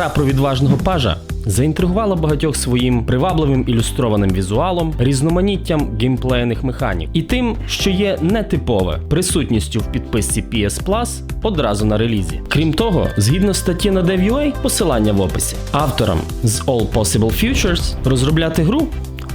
Гра про відважного пажа заінтригувала багатьох своїм привабливим ілюстрованим візуалом, різноманіттям геймплейних механік і тим, що є нетипове присутністю в підписці PS Plus одразу на релізі. Крім того, згідно статті на DevUA, посилання в описі, авторам з All Possible Futures розробляти гру,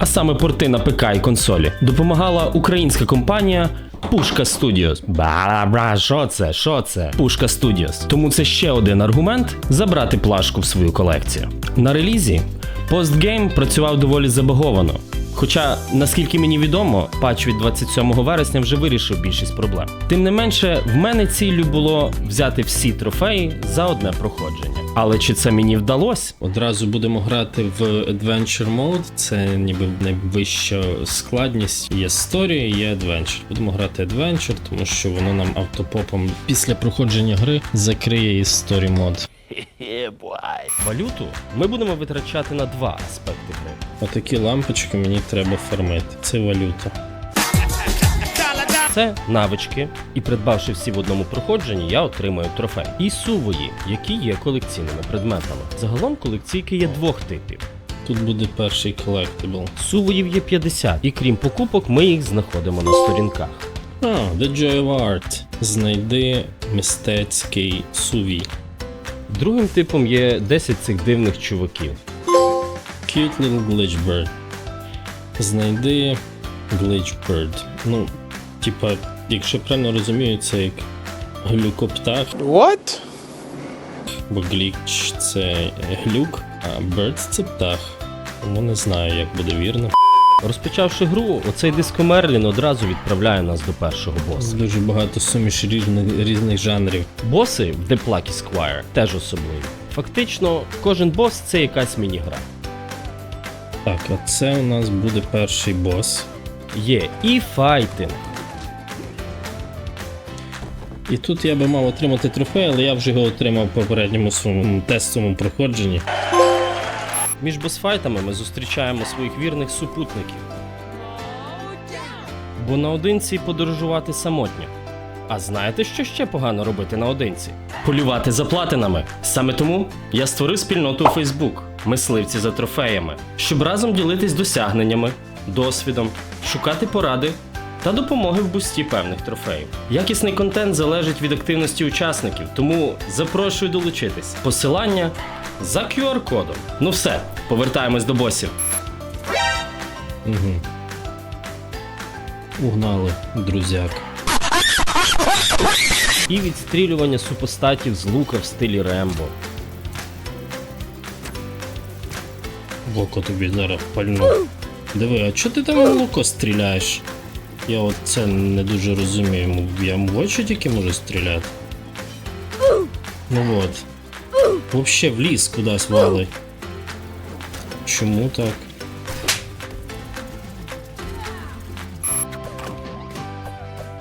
а саме порти на ПК і консолі, допомагала українська компанія. Пушка Studios. Бра-бра, що це? Що це? Пушка Studios. Тому це ще один аргумент забрати плашку в свою колекцію. На релізі постгейм працював доволі забаговано. Хоча, наскільки мені відомо, патч від 27 вересня вже вирішив більшість проблем. Тим не менше, в мене ціллю було взяти всі трофеї за одне проходження. Але чи це мені вдалося? Одразу будемо грати в Adventure Mode. Це ніби найвища складність. Є Story, є Adventure. Будемо грати Adventure, тому що воно нам автопопом після проходження гри закриє і Story мод. Валюту ми будемо витрачати на два аспекти гри. Отакі лампочки мені треба фармити. Це валюта. Це навички, і придбавши всі в одному проходженні, я отримую трофей. І сувої, які є колекційними предметами. Загалом колекційки є двох типів. Тут буде перший collectible. Сувоїв є 50, і крім покупок, ми їх знаходимо на сторінках. А, The Joy of Art. Знайди мистецький сувій. Другим типом є 10 цих дивних чуваків. Cute little glitch bird. Знайди glitch bird. Ну, типа, якщо я правильно розумію, це як глюкоптах, What? бо гліч це глюк, а bird це птах. Тому не знаю, як буде вірно. Розпочавши гру, оцей диско Мерлін одразу відправляє нас до першого боса. Дуже багато суміш різних, різних жанрів. Боси в The Plucky Squire теж особливі. Фактично, кожен бос це якась міні-гра. Так, а це у нас буде перший бос. Є і файтинг, І тут я би мав отримати трофей, але я вже його отримав в попередньому своєму тестовому проходженні. Між босфайтами ми зустрічаємо своїх вірних супутників. Бо наодинці подорожувати самотньо. А знаєте, що ще погано робити наодинці? Полювати за платинами. Саме тому я створив спільноту у Facebook мисливці за трофеями, щоб разом ділитись досягненнями, досвідом, шукати поради та допомоги в бусті певних трофеїв. Якісний контент залежить від активності учасників, тому запрошую долучитись. Посилання за QR-кодом. Ну все, повертаємось до босів. Угу. Угнали, друзяк. І відстрілювання супостатів з лука в стилі Рембо. В око тобі зараз пальну. Диви, а чого ти там в луко стріляєш? Я от це не дуже розумію. Я в очі тільки можу стріляти. Ну от. Вообще в ліс кудись вали. Чому так?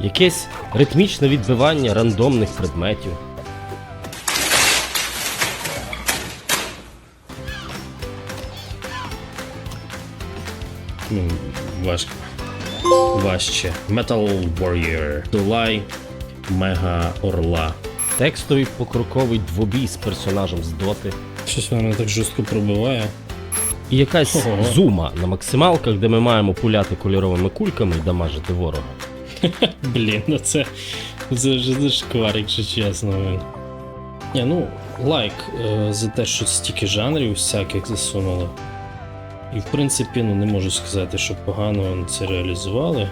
Якесь ритмічне відбивання рандомних предметів. Ну, важко. Важче. Metal Warrior. Долай Мега Орла. Текстовий покроковий двобій з персонажем з доти. Щось вона так жорстко пробиває. І якась Ого. зума на максималках, де ми маємо пуляти кольоровими кульками і дамажити ворога. Блін, ну це, це вже зашквар, якщо чесно. Ні, ну, лайк е, за те, що стільки жанрів всяких засунули. І в принципі, ну не можу сказати, що погано це реалізували.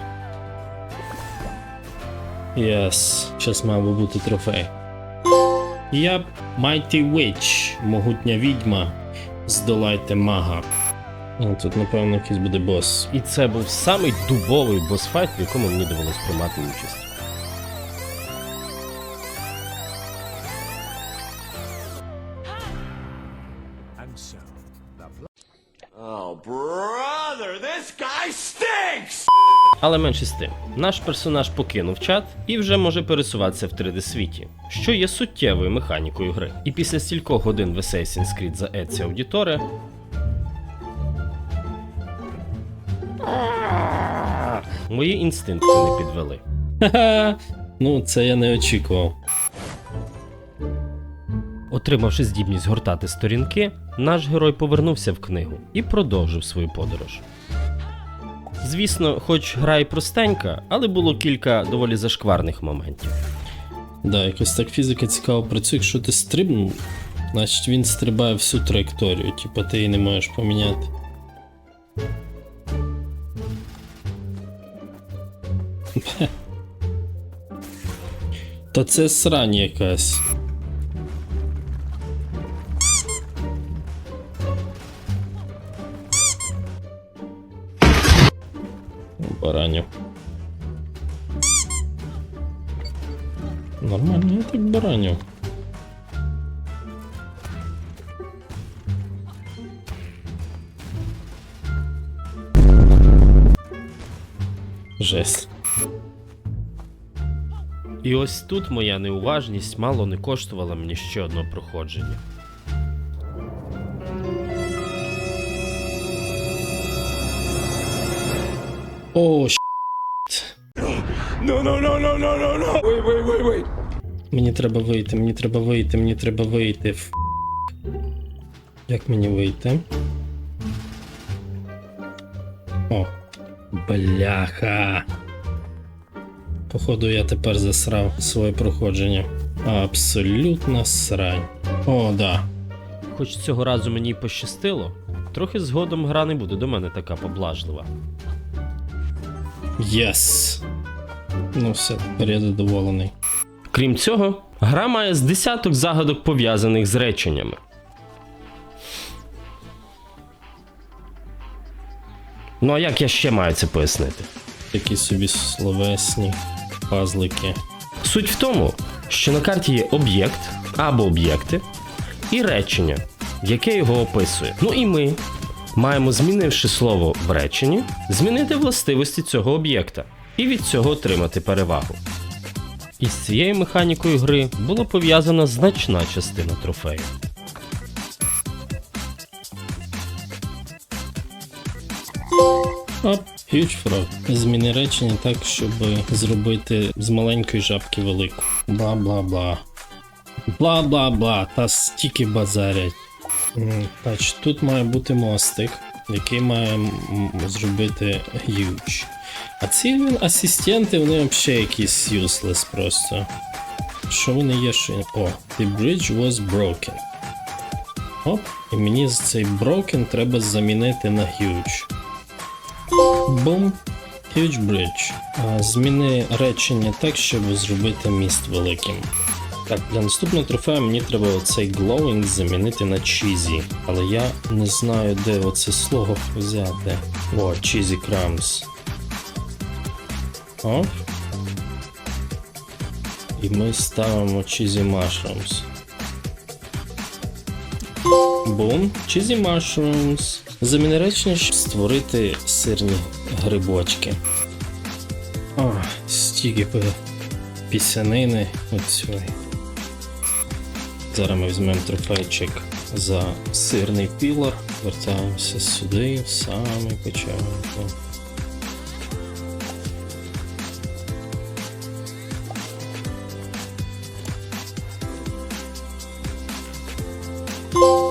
Yes, зараз мав би бути трофей. Я Mighty Witch, могутня відьма. Здолайте мага. О, тут, напевно, якийсь буде бос. І це був самий дубовий босфайт, в якому мені довелось приймати участь. Oh, brother, this guy stinks! Але менше з тим, наш персонаж покинув чат і вже може пересуватися в 3D світі, що є суттєвою механікою гри. І після стількох годин в Assassin's Creed за Еці Аудіторе. Мої інстинкти не підвели. Ха-ха! Ну, це я не очікував. Отримавши здібність гортати сторінки, наш герой повернувся в книгу і продовжив свою подорож. Звісно, хоч гра і простенька, але було кілька доволі зашкварних моментів. Да, якось так фізика цікаво працює, якщо ти стрибнув, значить він стрибає всю траєкторію, типа ти її не можеш поміняти. Та це срань якась. Баранів. Нормально, я так бараню. Жесть. І ось тут моя неуважність мало не коштувала мені ще одного проходження. О, щ... No, no, no, no, no, no, no. Wait, wait, wait, wait. Мені треба вийти, мені треба вийти, мені треба вийти. Ф... Як мені вийти? О, бляха. Походу, я тепер засрав своє проходження. Абсолютна срань. О, да. Хоч цього разу мені пощастило, трохи згодом гра не буде до мене така поблажлива. Єс. Ну все, тепер я задоволений. Крім цього, гра має з десяток загадок пов'язаних з реченнями. Ну а як я ще маю це пояснити? Такі собі словесні пазлики. Суть в тому, що на карті є об'єкт або об'єкти і речення, яке його описує. Ну і ми маємо, змінивши слово в реченні, змінити властивості цього об'єкта і від цього отримати перевагу. І з цією механікою гри була пов'язана значна частина трофею. Оп, huge frog. Зміни речення так, щоб зробити з маленької жабки велику. Бла-бла-бла. Бла-бла-бла. Та стільки базарять. М, тут має бути мостик, який має зробити huge. А ці він асистенти, вони взагалі якісь useless просто. Що вони є, що. О, the bridge was broken. Оп, і мені цей broken треба замінити на huge. Бум. Huge Bridge. Зміни речення так, щоб зробити міст великим. Так, для наступного трофею мені треба оцей glowing замінити на cheesy. Але я не знаю, де оце слово взяти. О, cheesy crumbs. Оп. І ми ставимо cheesy mushrooms. Бум, cheesy mushrooms. Заміни щоб створити сирні грибочки. О, стільки пи- пісянини оцьої. Зараз ми візьмемо трофейчик за сирний пілор. Вертаємося сюди, в самий початок.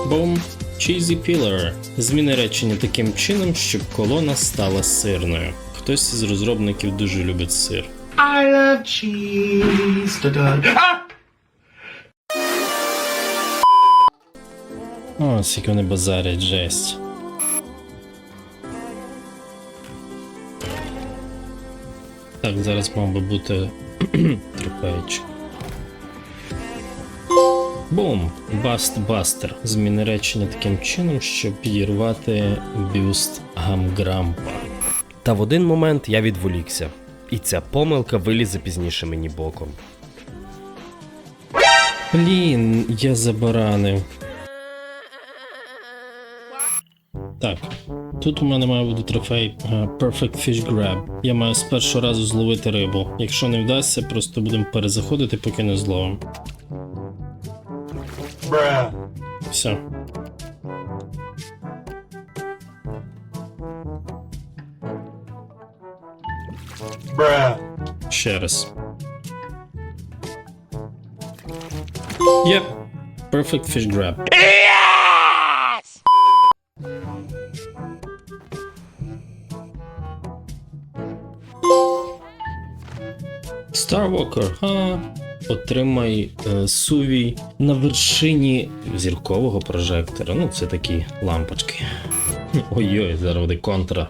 Бум. Cheesy Pillar. Зміни речення таким чином, щоб колона стала сирною. Хтось із розробників дуже любить сир. I love cheese. О, скільки вони базарять, жесть. Так, зараз мав би бути трофейчик. Бум! Баст Бастер. Зміни речення таким чином, щоб підірвати бюст Гамгрампа. Та в один момент я відволікся, і ця помилка вилізе пізніше мені боком. Блін, я забаранив. Тут у мене має бути трофей е, Perfect Fish Grab. Я маю з першого разу зловити рибу. Якщо не вдасться, просто будемо перезаходити, поки не зловимо. Все. Ще раз. Єп. Perfect fish grab. Ха. Отримай е, сувій на вершині зіркового прожектора. Ну, це такі лампочки. Ой-ой, зараз контра.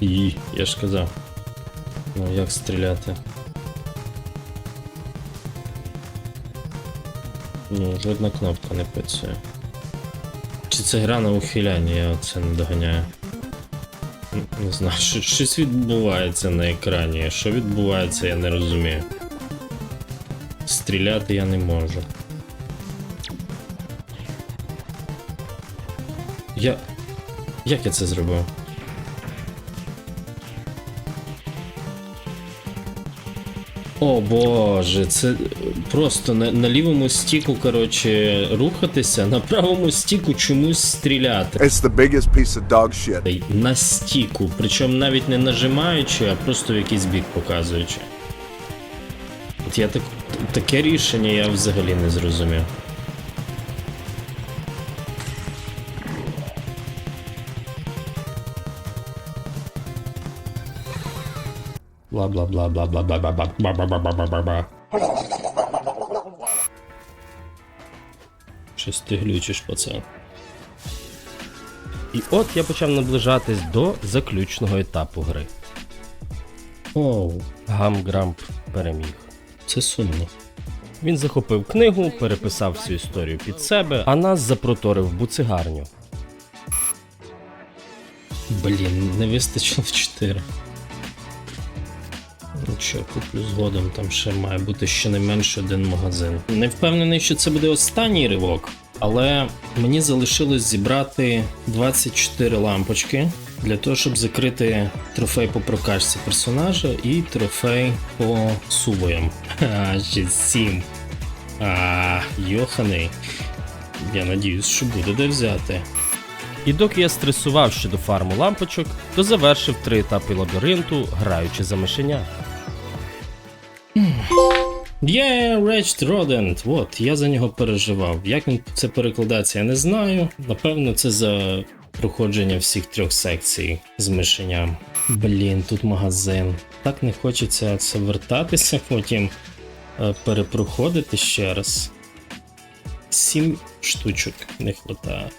І, я ж казав. Ну, як стріляти? Ну, жодна кнопка не працює. Чи це гра на ухиляння, я це не доганяю. Не знаю, що, щось відбувається на екрані. Що відбувається, я не розумію. Стріляти я не можу. Я. Як я це зробив? О боже, це просто на, на лівому стіку, коротше, рухатися, на правому стіку чомусь стріляти. It's the biggest piece of dog shit. На стіку, причому навіть не нажимаючи, а просто в якийсь бік показуючи. От я так, таке рішення я взагалі не зрозумів. Бла бла бла бла бла бла бла бла бла бла бла бла бла бла Щось ти глючиш, пацан. І от я почав наближатись до заключного етапу гри. Оу, Гамграмп переміг. це сумно. Він захопив книгу, переписав всю історію під себе, а нас запроторив в буцигарню. Блін, не вистачило в 4. Що, куплю згодом, там ще має бути щонайменше один магазин. Не впевнений, що це буде останній ривок, але мені залишилось зібрати 24 лампочки для того, щоб закрити трофей по прокачці персонажа і трофей по сувоям. Ще 7. А, йоханий. Я надіюсь, що буде де взяти. І доки я стресував щодо фарму лампочок, то завершив три етапи лабіринту, граючи за мишеня. Є Wretched Rodent, от, я за нього переживав. Як він це перекладається, я не знаю. Напевно, це за проходження всіх трьох секцій з мишеням. Блін, тут магазин. Так не хочеться це вертатися, потім е, перепроходити ще раз. Сім штучок не вистачає.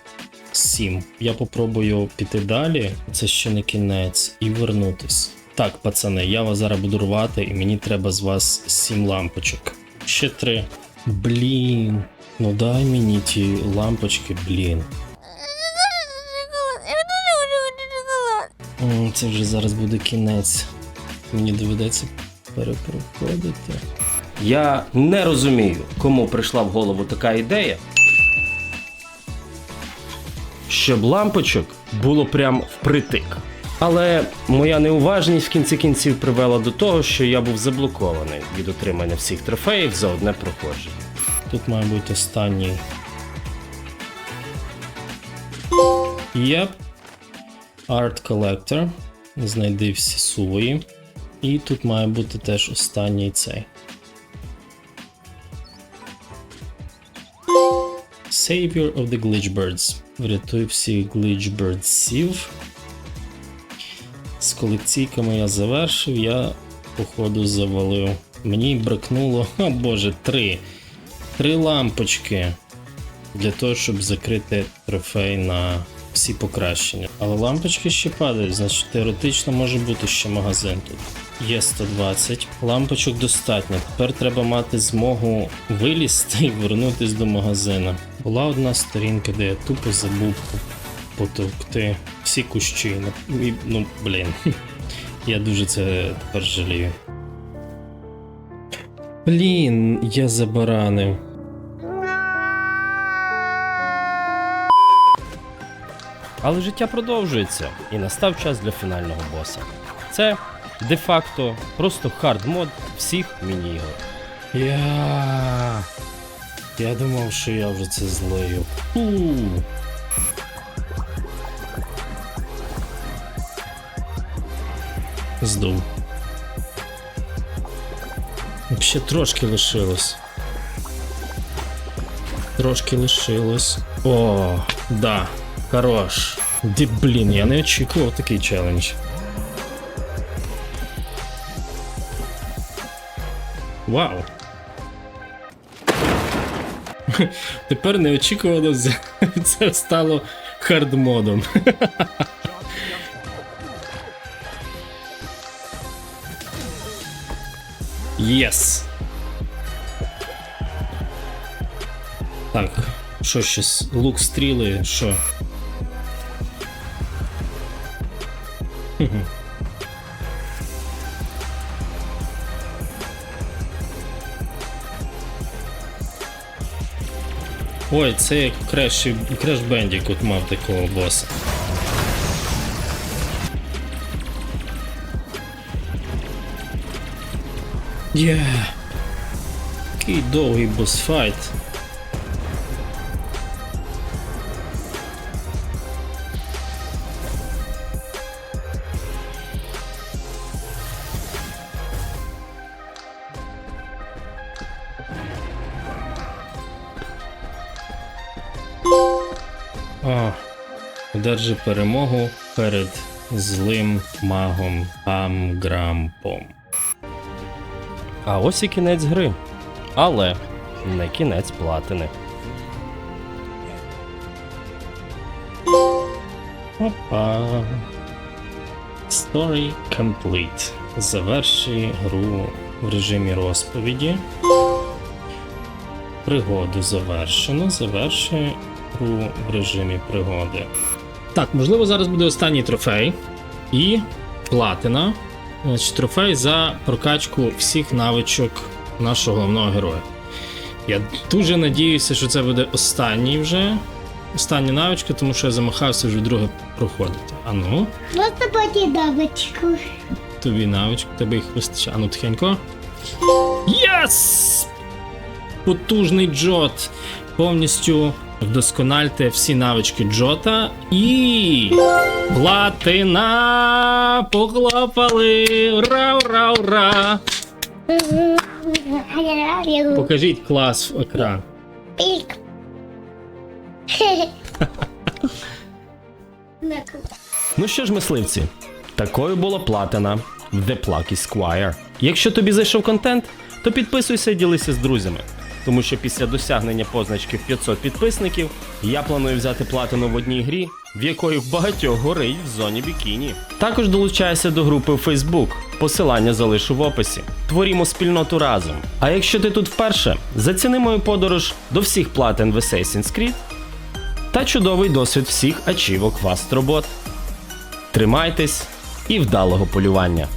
Сім. Я попробую піти далі, це ще не кінець, і вернутись. Так, пацани, я вас зараз буду рвати, і мені треба з вас сім лампочок. Ще три. Блін. Ну дай мені ті лампочки, блін. Це вже зараз буде кінець. Мені доведеться перепроходити. Я не розумію, кому прийшла в голову така ідея. Щоб лампочок було прям впритик. Але моя неуважність в кінці кінців привела до того, що я був заблокований від отримання всіх трофеїв за одне проходження. Тут має бути останній. Yep. Art Collector. Знайди всі сувої. І тут має бути теж останній цей. Savior of the Glitchbirds. Врятуй всіх глічбердсів. Колекційками я завершив, я походу завалив. Мені бракнуло, о боже, три. Три лампочки для того, щоб закрити трофей на всі покращення. Але лампочки ще падають, значить теоретично може бути ще магазин тут. Є 120, лампочок достатньо. Тепер треба мати змогу вилізти і вернутись до магазина. Була одна сторінка, де я тупо забув потовкти всі кущі. Ну, і- Ну, блін. Я дуже це тепер жалію. Блін, я забаранив. Але життя продовжується, і настав час для фінального боса. Це де-факто просто хард мод всіх міні-ігор. Я. Я думав, що я вже це злию. Здув. Ще трошки лишилось. трошки лишилось. О, да, хорош. Ді, блін, я не очікував такий челендж. Вау. Тепер неочікувано це стало хардмодом. Єс. Так, що щось? Лук стріли, що? Ой, це як Crash Bandicoot мав такого боса. Є. Який довгий босфайт. А, одержи перемогу перед злим магом Амгрампом. А ось і кінець гри. Але не кінець платини. Опа. Story complete. Заверши гру в режимі розповіді. Пригоду завершено. Заверши гру в режимі пригоди. Так, можливо, зараз буде останній трофей. І платина. Значить, трофей за прокачку всіх навичок нашого головного героя. Я дуже надіюся, що це буде останній вже. Остання навичка, тому що я замахався вже друге проходити. А ну, Просто поді бабочку. тобі навичок, тебе їх вистачає. А ну тихенько. Єс! Потужний джот. Повністю вдоскональте всі навички джота і. Платина! Похлопали! Ура, ура, ура! Покажіть клас в екран. Пік. Ну що ж, мисливці, такою була платина в The Plucky Squire. Якщо тобі зайшов контент, то підписуйся і ділися з друзями. Тому що після досягнення позначки в 500 підписників я планую взяти платину в одній грі, в якої в багатьох горить в зоні бікіні. Також долучайся до групи в Facebook. Посилання залишу в описі. Творімо спільноту разом. А якщо ти тут вперше, заціни мою подорож до всіх платин в Assassin's Creed та чудовий досвід всіх ачівок в Астробот. Тримайтесь і вдалого полювання!